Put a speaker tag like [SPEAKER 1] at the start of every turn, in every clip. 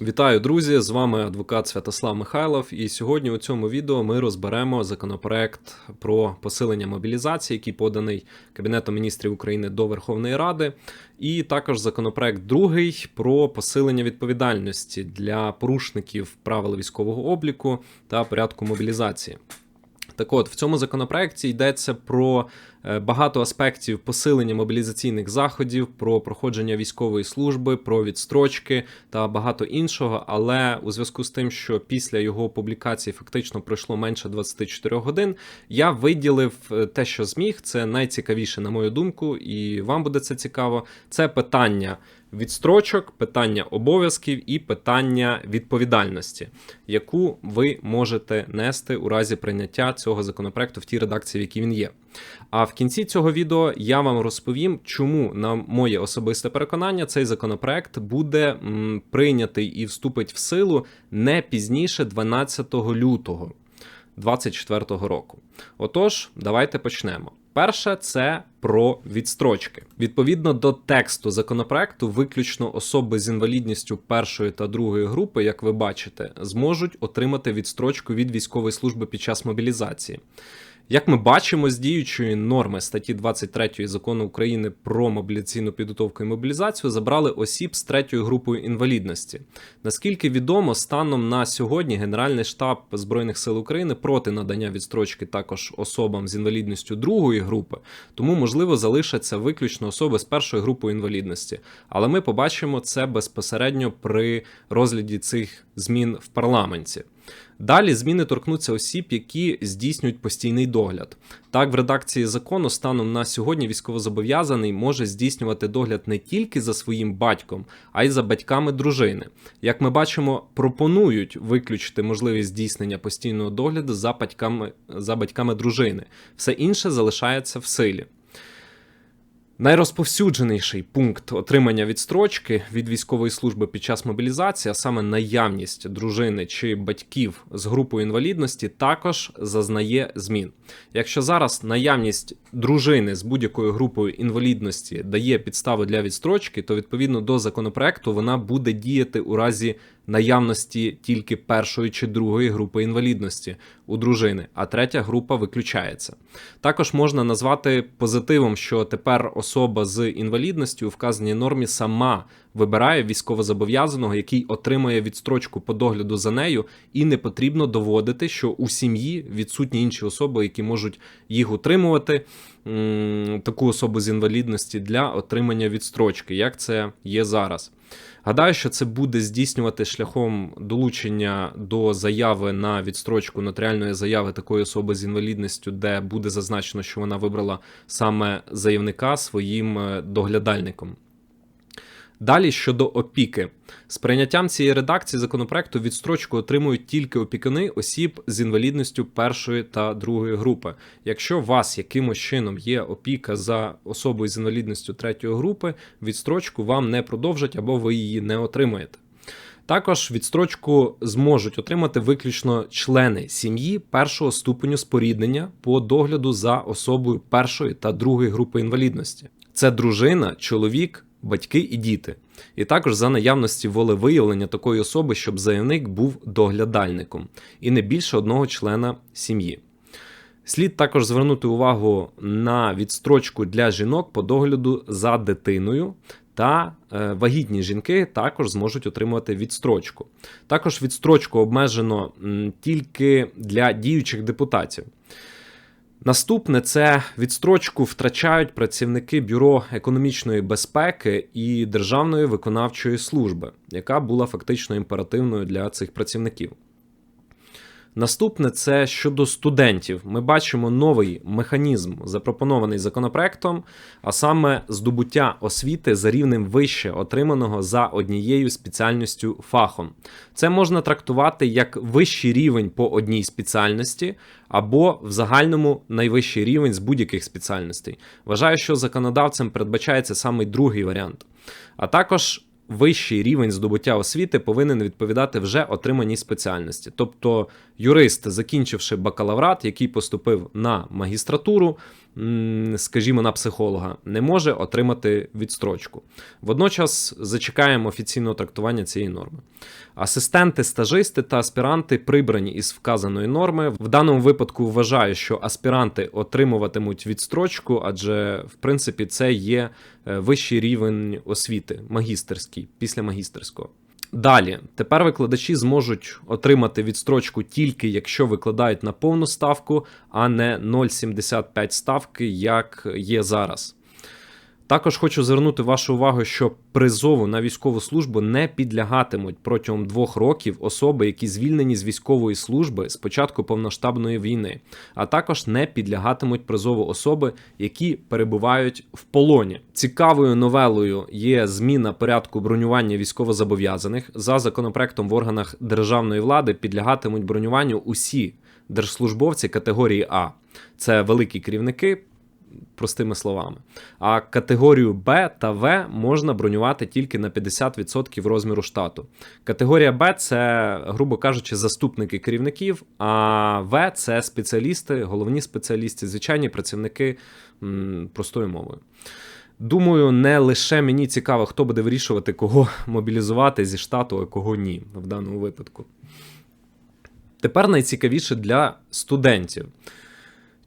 [SPEAKER 1] Вітаю, друзі! З вами адвокат Святослав Михайлов. І сьогодні у цьому відео ми розберемо законопроект про посилення мобілізації, який поданий Кабінетом міністрів України до Верховної Ради, і також законопроект другий про посилення відповідальності для порушників правил військового обліку та порядку мобілізації. Так от в цьому законопроекті йдеться про е, багато аспектів посилення мобілізаційних заходів, про проходження військової служби, про відстрочки та багато іншого. Але у зв'язку з тим, що після його публікації фактично пройшло менше 24 годин, я виділив е, те, що зміг. Це найцікавіше, на мою думку, і вам буде це цікаво. Це питання відстрочок, питання обов'язків і питання відповідальності, яку ви можете нести у разі прийняття цього законопроекту в тій редакції, в якій він є. А в кінці цього відео я вам розповім, чому, на моє особисте переконання, цей законопроект буде прийнятий і вступить в силу не пізніше 12 лютого 2024 року. Отож, давайте почнемо. Перше це про відстрочки. Відповідно до тексту законопроекту, виключно особи з інвалідністю першої та другої групи, як ви бачите, зможуть отримати відстрочку від військової служби під час мобілізації. Як ми бачимо з діючої норми статті 23 закону України про мобілізаційну підготовку і мобілізацію, забрали осіб з третьою групою інвалідності. Наскільки відомо, станом на сьогодні Генеральний штаб Збройних сил України проти надання відстрочки також особам з інвалідністю другої групи, тому можливо залишаться виключно особи з першою групою інвалідності. Але ми побачимо це безпосередньо при розгляді цих змін в парламенті. Далі зміни торкнуться осіб, які здійснюють постійний догляд. Так, в редакції закону станом на сьогодні військовозобов'язаний може здійснювати догляд не тільки за своїм батьком, а й за батьками дружини. Як ми бачимо, пропонують виключити можливість здійснення постійного догляду за батьками, за батьками дружини. Все інше залишається в силі. Найрозповсюдженіший пункт отримання відстрочки від військової служби під час мобілізації, а саме наявність дружини чи батьків з групою інвалідності, також зазнає змін. Якщо зараз наявність дружини з будь-якою групою інвалідності дає підстави для відстрочки, то відповідно до законопроекту вона буде діяти у разі наявності тільки першої чи другої групи інвалідності у дружини, а третя група виключається. Також можна назвати позитивом, що тепер особа з інвалідністю у вказаній нормі сама вибирає військовозобов'язаного, який отримує відстрочку по догляду за нею, і не потрібно доводити, що у сім'ї відсутні інші особи, які можуть їх утримувати. Таку особу з інвалідності для отримання відстрочки, як це є зараз. Гадаю, що це буде здійснювати шляхом долучення до заяви на відстрочку нотаріальної заяви такої особи з інвалідністю, де буде зазначено, що вона вибрала саме заявника своїм е, доглядальником. Далі щодо опіки, з прийняттям цієї редакції законопроекту відстрочку отримують тільки опікуни осіб з інвалідністю першої та другої групи. Якщо у вас якимось чином є опіка за особою з інвалідністю третьої групи, відстрочку вам не продовжать або ви її не отримаєте. Також відстрочку зможуть отримати виключно члени сім'ї першого ступеню споріднення по догляду за особою першої та другої групи інвалідності. Це дружина, чоловік, батьки і діти, і також за наявності волевиявлення такої особи, щоб заявник був доглядальником і не більше одного члена сім'ї. Слід також звернути увагу на відстрочку для жінок по догляду за дитиною. Та е, вагітні жінки також зможуть отримувати відстрочку. Також відстрочку обмежено тільки для діючих депутатів. Наступне це відстрочку втрачають працівники Бюро економічної безпеки і Державної виконавчої служби, яка була фактично імперативною для цих працівників. Наступне це щодо студентів. Ми бачимо новий механізм, запропонований законопроектом, а саме здобуття освіти за рівнем вище отриманого за однією спеціальністю фахом. Це можна трактувати як вищий рівень по одній спеціальності, або в загальному найвищий рівень з будь-яких спеціальностей. Вважаю, що законодавцем передбачається саме другий варіант. А також вищий рівень здобуття освіти повинен відповідати вже отриманій спеціальності. Тобто юрист, закінчивши бакалаврат, який поступив на магістратуру, скажімо, на психолога, не може отримати відстрочку. Водночас зачекаємо офіційного трактування цієї норми. Асистенти, стажисти та аспіранти прибрані із вказаної норми. В даному випадку вважаю, що аспіранти отримуватимуть відстрочку, адже в принципі це є е, вищий рівень освіти, магістерський, після магістерського. Далі, тепер викладачі зможуть отримати відстрочку тільки якщо викладають на повну ставку, а не 0,75 ставки, як є зараз. Також хочу звернути вашу увагу, що призову на військову службу не підлягатимуть протягом двох років особи, які звільнені з військової служби з початку повноштабної війни, а також не підлягатимуть призову особи, які перебувають в полоні. Цікавою новелою є зміна порядку бронювання військовозобов'язаних за законопроектом в органах державної влади підлягатимуть бронюванню усі держслужбовці категорії А. Це великі керівники, простими словами. А категорію Б та В можна бронювати тільки на 50% розміру штату. Категорія Б це, грубо кажучи, заступники керівників, а В це спеціалісти, головні спеціалісти, звичайні працівники м, простою мовою. Думаю, не лише мені цікаво, хто буде вирішувати, кого мобілізувати зі штату, а кого ні в даному випадку. Тепер найцікавіше для студентів.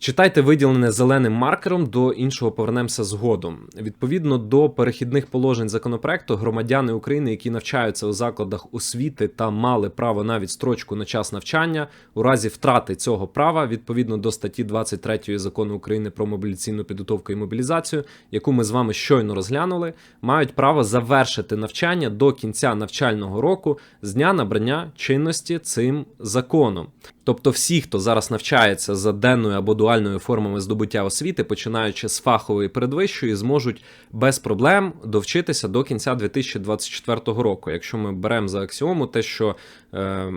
[SPEAKER 1] Читайте виділене зеленим маркером, до іншого повернемося згодом. Відповідно до перехідних положень законопроекту, громадяни України, які навчаються у закладах освіти та мали право на відстрочку на час навчання, у разі втрати цього права, відповідно до статті 23 закону України про мобілізаційну підготовку і мобілізацію, яку ми з вами щойно розглянули, мають право завершити навчання до кінця навчального року з дня набрання чинності цим законом. Тобто, всі, хто зараз навчається за денною або дуальною формами здобуття освіти, починаючи з фахової передвищої, зможуть без проблем довчитися до кінця 2024 року. Якщо ми беремо за аксіому те, що е,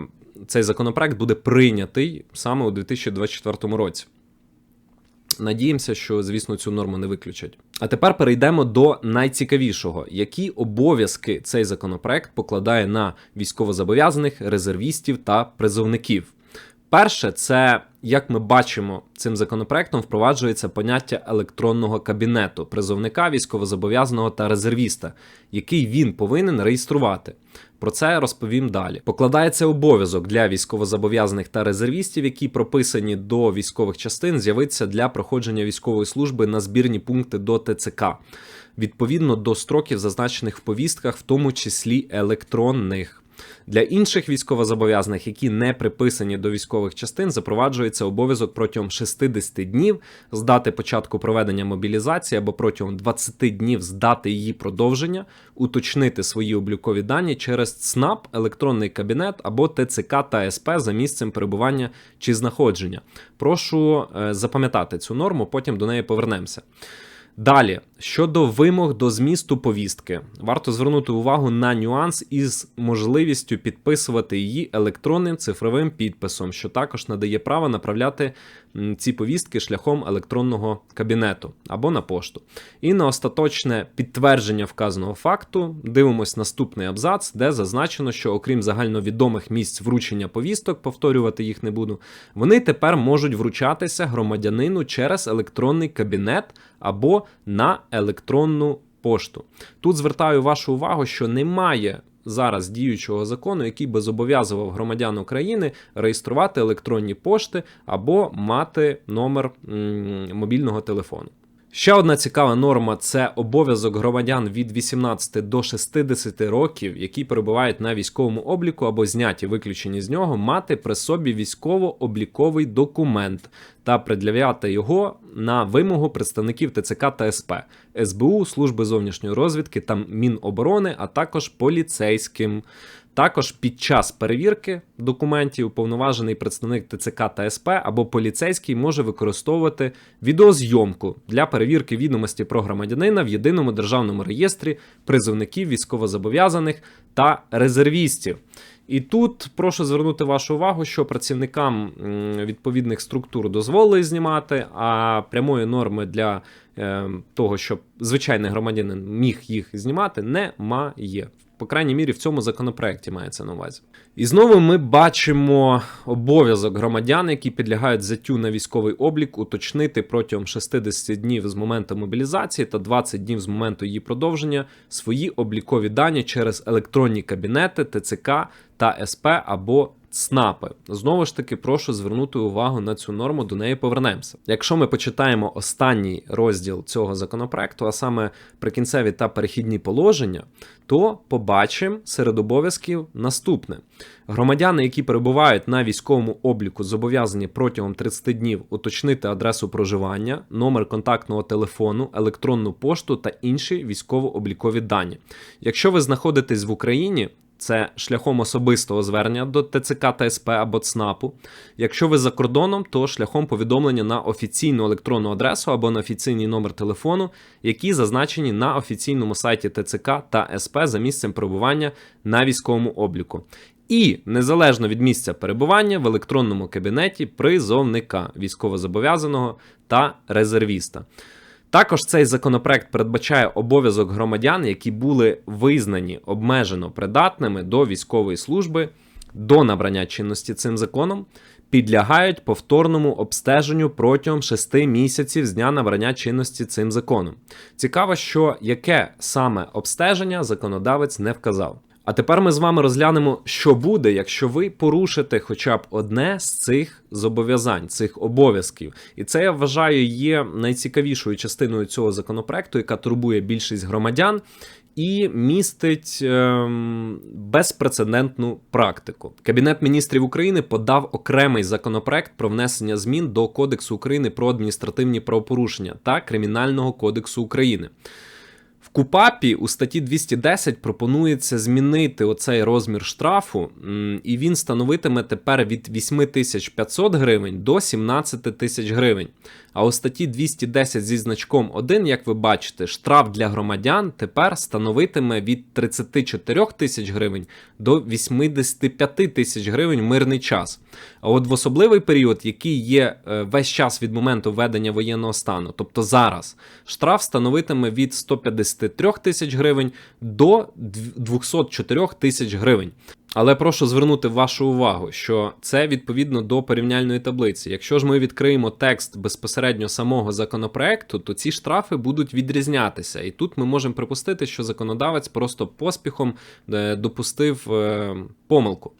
[SPEAKER 1] цей законопроект буде прийнятий саме у 2024 році. Надіємося, що, звісно, цю норму не виключать. А тепер перейдемо до найцікавішого: які обов'язки цей законопроект покладає на військовозобов'язаних, резервістів та призовників. Перше, це як ми бачимо, цим законопроектом впроваджується поняття електронного кабінету призовника військовозобов'язаного та резервіста, який він повинен реєструвати. Про це розповім далі. Покладається обов'язок для військовозобов'язаних та резервістів, які прописані до військових частин, з'явитися для проходження військової служби на збірні пункти до ТЦК. Відповідно до строків, зазначених в повістках, в тому числі електронних. Для інших військовозобов'язаних, які не приписані до військових частин, запроваджується обов'язок протягом 60 днів з дати початку проведення мобілізації або протягом 20 днів з дати її продовження, уточнити свої облікові дані через ЦНАП, електронний кабінет або ТЦК та СП за місцем перебування чи знаходження. Прошу е, запам'ятати цю норму, потім до неї повернемося. Далі, щодо вимог до змісту повістки, варто звернути увагу на нюанс із можливістю підписувати її електронним цифровим підписом, що також надає право направляти ці повістки шляхом електронного кабінету або на пошту. І на остаточне підтвердження вказаного факту. Дивимось наступний абзац, де зазначено, що окрім загальновідомих місць вручення повісток, повторювати їх не буду, вони тепер можуть вручатися громадянину через електронний кабінет або на електронну пошту. Тут звертаю вашу увагу, що немає. Зараз діючого закону, який би зобов'язував громадян України реєструвати електронні пошти або мати номер м, мобільного телефону. Ще одна цікава норма це обов'язок громадян від 18 до 60 років, які перебувають на військовому обліку або зняті виключені з нього, мати при собі військово-обліковий документ та пред'являти його на вимогу представників ТЦК та СП, СБУ, служби зовнішньої розвідки та Міноборони, а також поліцейським. Також під час перевірки документів уповноважений представник ТЦК та СП або поліцейський може використовувати відеозйомку для перевірки відомості про громадянина в єдиному державному реєстрі призовників військовозобов'язаних та резервістів. І тут прошу звернути вашу увагу, що працівникам відповідних структур дозволили знімати, а прямої норми для е, того, щоб звичайний громадянин міг їх знімати, немає. По крайній мірі в цьому законопроекті мається на увазі. І знову ми бачимо обов'язок громадян, які підлягають взяттю на військовий облік, уточнити протягом 60 днів з моменту мобілізації та 20 днів з моменту її продовження свої облікові дані через електронні кабінети, ТЦК та СП або ЦНАПи. Знову ж таки, прошу звернути увагу на цю норму, до неї повернемося. Якщо ми почитаємо останній розділ цього законопроекту, а саме прикінцеві та перехідні положення, то побачимо серед обов'язків наступне: громадяни, які перебувають на військовому обліку, зобов'язані протягом 30 днів уточнити адресу проживання, номер контактного телефону, електронну пошту та інші військово-облікові дані. Якщо ви знаходитесь в Україні, це шляхом особистого звернення до ТЦК та СП або ЦНАПу. Якщо ви за кордоном, то шляхом повідомлення на офіційну електронну адресу або на офіційний номер телефону, які зазначені на офіційному сайті ТЦК та СП за місцем перебування на військовому обліку. І незалежно від місця перебування в електронному кабінеті призовника військовозобов'язаного та резервіста. Також цей законопроект передбачає обов'язок громадян, які були визнані обмежено придатними до військової служби до набрання чинності цим законом, підлягають повторному обстеженню протягом 6 місяців з дня набрання чинності цим законом. Цікаво, що яке саме обстеження законодавець не вказав. А тепер ми з вами розглянемо, що буде, якщо ви порушите хоча б одне з цих зобов'язань, цих обов'язків. І це я вважаю є найцікавішою частиною цього законопроекту, яка турбує більшість громадян. І містить ем, безпрецедентну практику. Кабінет міністрів України подав окремий законопроект про внесення змін до Кодексу України про адміністративні правопорушення та Кримінального кодексу України. КУПАПі у статті 210 пропонується змінити оцей розмір штрафу, і він становитиме тепер від 8500 гривень до 17 тисяч гривень. А у статті 210 зі значком 1, як ви бачите, штраф для громадян тепер становитиме від 34 тисяч гривень до 85 тисяч гривень мирний час. А от в особливий період, який є е, весь час від моменту введення воєнного стану, тобто зараз, штраф становитиме від 153 тисяч гривень до 204 тисяч гривень. Але прошу звернути вашу увагу, що це відповідно до порівняльної таблиці. Якщо ж ми відкриємо текст безпосередньо самого законопроекту, то ці штрафи будуть відрізнятися. І тут ми можемо припустити, що законодавець просто поспіхом е, допустив е, помилку.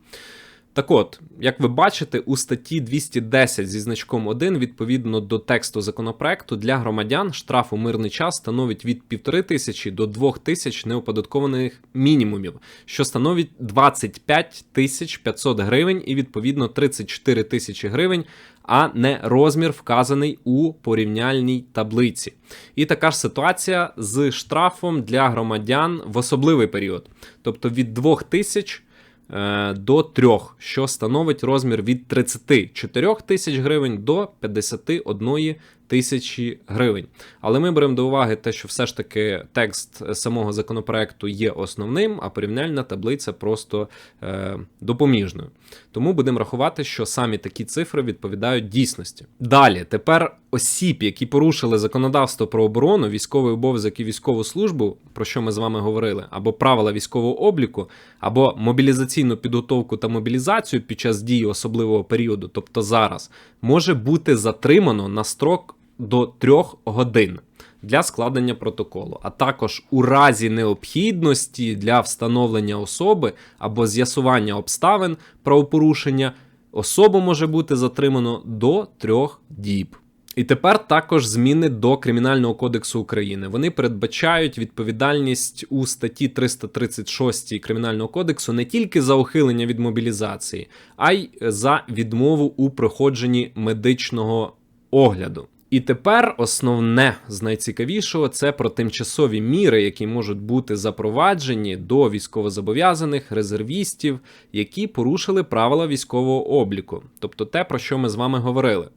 [SPEAKER 1] Так от, як ви бачите, у статті 210 зі значком 1, відповідно до тексту законопроекту, для громадян штраф у мирний час становить від 1,5 тисячі до 2 тисяч неоподаткованих мінімумів, що становить 25 тисяч 500 гривень і відповідно 34 тисячі гривень, а не розмір вказаний у порівняльній таблиці. І така ж ситуація з штрафом для громадян в особливий період, тобто від 2 тисяч. Е, до 3, що становить розмір від 34 тисяч гривень до 51 тисячі гривень. Але ми беремо до уваги те, що все ж таки текст самого законопроекту є основним, а порівняльна таблиця просто е, допоміжною. Тому будемо рахувати, що самі такі цифри відповідають дійсності. Далі, тепер осіб, які порушили законодавство про оборону, військовий обов'язок і військову службу, про що ми з вами говорили, або правила військового обліку, або мобілізаційну підготовку та мобілізацію під час дії особливого періоду, тобто зараз, може бути затримано на строк до 3 годин для складення протоколу, а також у разі необхідності для встановлення особи або з'ясування обставин правопорушення, особу може бути затримано до 3 діб. І тепер також зміни до Кримінального кодексу України. Вони передбачають відповідальність у статті 336 Кримінального кодексу не тільки за ухилення від мобілізації, а й за відмову у проходженні медичного огляду. І тепер основне з найцікавішого це про тимчасові міри, які можуть бути запроваджені до військовозобов'язаних резервістів, які порушили правила військового обліку, тобто те, про що ми з вами говорили.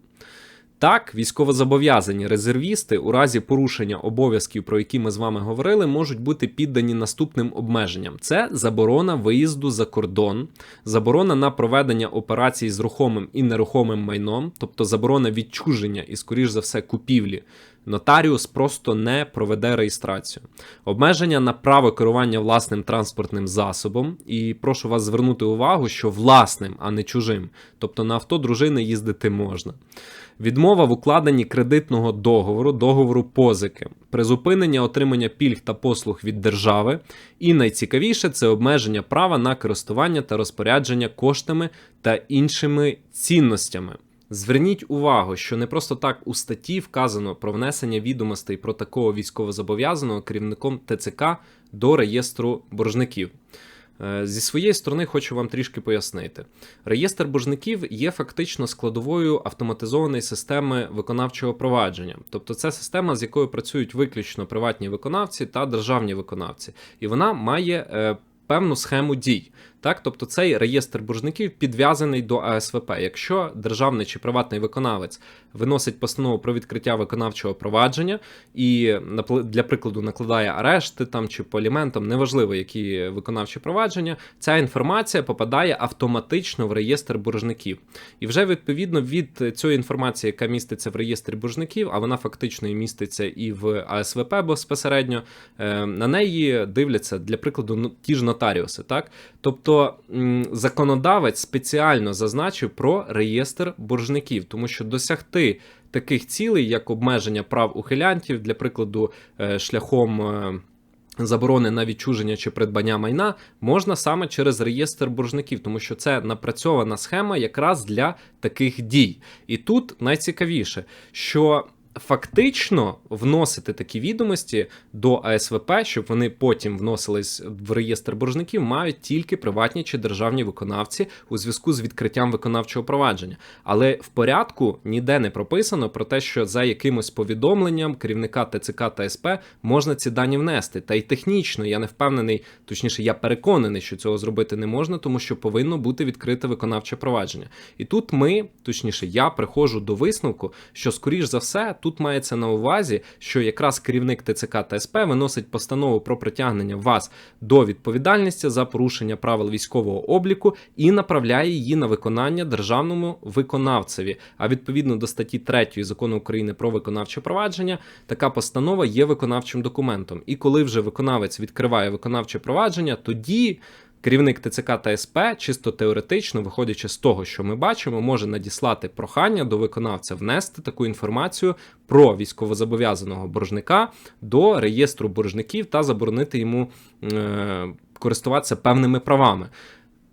[SPEAKER 1] Так, військовозобов'язані резервісти у разі порушення обов'язків, про які ми з вами говорили, можуть бути піддані наступним обмеженням: це заборона виїзду за кордон, заборона на проведення операцій з рухомим і нерухомим майном, тобто заборона відчуження і, скоріш за все, купівлі нотаріус просто не проведе реєстрацію. Обмеження на право керування власним транспортним засобом. І прошу вас звернути увагу, що власним, а не чужим. Тобто на авто дружини їздити можна. Відмова в укладенні кредитного договору, договору позики, призупинення отримання пільг та послуг від держави. І найцікавіше це обмеження права на користування та розпорядження коштами та іншими цінностями. Зверніть увагу, що не просто так у статті вказано про внесення відомостей про такого військовозобов'язаного керівником ТЦК до реєстру боржників. Е, Зі своєї сторони хочу вам трішки пояснити. Реєстр боржників є фактично складовою автоматизованої системи виконавчого провадження. Тобто це система, з якою працюють виключно приватні виконавці та державні виконавці, і вона має е, певну схему дій. Так, тобто цей реєстр боржників підв'язаний до АСВП. Якщо державний чи приватний виконавець виносить постанову про відкриття виконавчого провадження і для прикладу накладає арешти там чи по аліментам, неважливо які виконавчі провадження, ця інформація попадає автоматично в реєстр боржників. І вже відповідно від цієї інформації, яка міститься в реєстрі боржників, а вона фактично і міститься і в АСВП безпосередньо, е, на неї дивляться для прикладу ну, ті ж нотаріуси. Так, тобто м, законодавець спеціально зазначив про реєстр боржників, тому що досягти таких цілей, як обмеження прав ухилянтів, для прикладу, е, шляхом. е, Заборони на відчуження чи придбання майна можна саме через реєстр боржників, тому що це напрацьована схема якраз для таких дій. І тут найцікавіше, що фактично вносити такі відомості до АСВП, щоб вони потім вносились в реєстр боржників, мають тільки приватні чи державні виконавці у зв'язку з відкриттям виконавчого провадження. Але в порядку ніде не прописано про те, що за якимось повідомленням керівника ТЦК та СП можна ці дані внести. Та й технічно я не впевнений, точніше, я переконаний, що цього зробити не можна, тому що повинно бути відкрите виконавче провадження. І тут ми, точніше, я приходжу до висновку, що скоріш за все тут мається на увазі, що якраз керівник ТЦК та СП виносить постанову про притягнення вас до відповідальності за порушення правил військового обліку і направляє її на виконання державному виконавцеві. А відповідно до статті 3 закону України про виконавче провадження, така постанова є виконавчим документом. І коли вже виконавець відкриває виконавче провадження, тоді. Керівник ТЦК та СП, чисто теоретично, виходячи з того, що ми бачимо, може надіслати прохання до виконавця внести таку інформацію про військовозобов'язаного боржника до реєстру боржників та заборонити йому е, користуватися певними правами.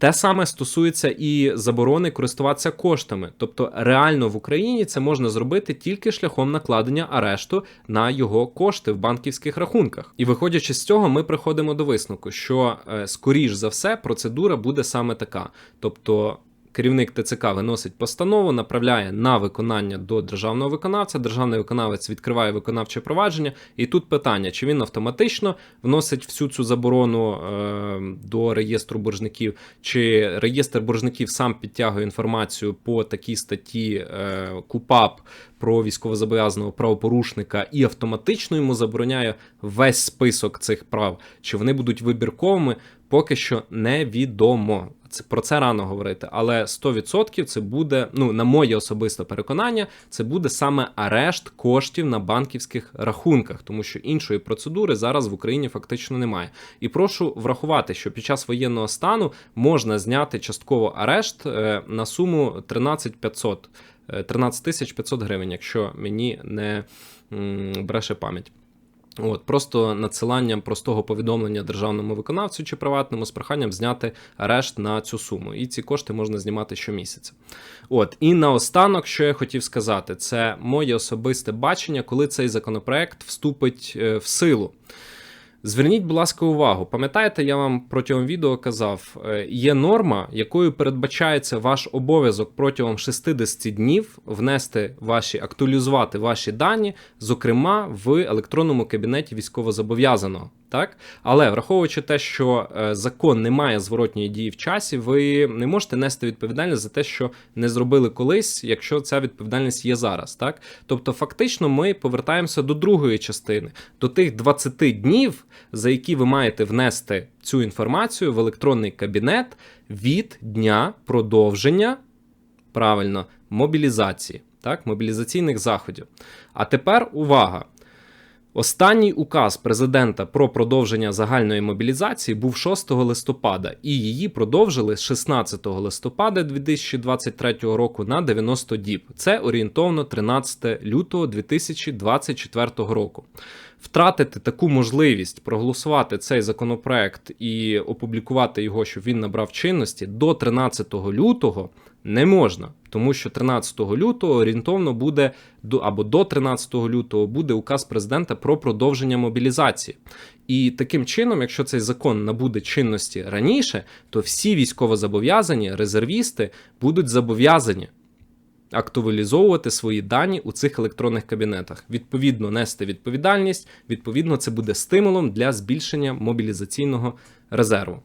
[SPEAKER 1] Те саме стосується і заборони користуватися коштами. Тобто, реально в Україні це можна зробити тільки шляхом накладення арешту на його кошти в банківських рахунках. І виходячи з цього, ми приходимо до висновку, що е, скоріш за все процедура буде саме така. Тобто. Керівник ТЦК виносить постанову, направляє на виконання до державного виконавця. Державний виконавець відкриває виконавче провадження. І тут питання: чи він автоматично вносить всю цю заборону е, до реєстру боржників, чи реєстр боржників сам підтягує інформацію по такій статті е, КУПАП про військовозобов'язаного правопорушника і автоматично йому забороняє весь список цих прав, чи вони будуть вибірковими, поки що невідомо. Це про це рано говорити, але 100% це буде, ну на моє особисте переконання, це буде саме арешт коштів на банківських рахунках, тому що іншої процедури зараз в Україні фактично немає. І прошу врахувати, що під час воєнного стану можна зняти частково арешт е, на суму 13 500, е, 13 тисяч 500 гривень, якщо мені не бреше пам'ять. От, просто надсиланням простого повідомлення державному виконавцю чи приватному з проханням зняти арешт на цю суму. І ці кошти можна знімати щомісяця. От, і наостанок, що я хотів сказати, це моє особисте бачення, коли цей законопроект вступить е, в силу. Зверніть, будь ласка, увагу. Пам'ятаєте, я вам протягом відео казав, е, є норма, якою передбачається ваш обов'язок протягом 60 днів внести ваші, актуалізувати ваші дані, зокрема в електронному кабінеті військовозобов'язаного. Так, але враховуючи те, що е, закон не має зворотньої дії в часі, ви не можете нести відповідальність за те, що не зробили колись, якщо ця відповідальність є зараз. Так, тобто, фактично, ми повертаємося до другої частини, до тих 20 днів, за які ви маєте внести цю інформацію в електронний кабінет від дня продовження правильно мобілізації. так, мобілізаційних заходів. А тепер увага! Останній указ президента про продовження загальної мобілізації був 6 листопада, і її продовжили з 16 листопада 2023 року на 90 діб. Це орієнтовно 13 лютого 2024 року. Втратити таку можливість проголосувати цей законопроект і опублікувати його, щоб він набрав чинності до 13 лютого не можна, тому що 13 лютого орієнтовно буде до або до 13 лютого буде указ президента про продовження мобілізації. І таким чином, якщо цей закон набуде чинності раніше, то всі військовозобов'язані резервісти будуть зобов'язані актуалізовувати свої дані у цих електронних кабінетах, відповідно нести відповідальність. Відповідно, це буде стимулом для збільшення мобілізаційного резерву.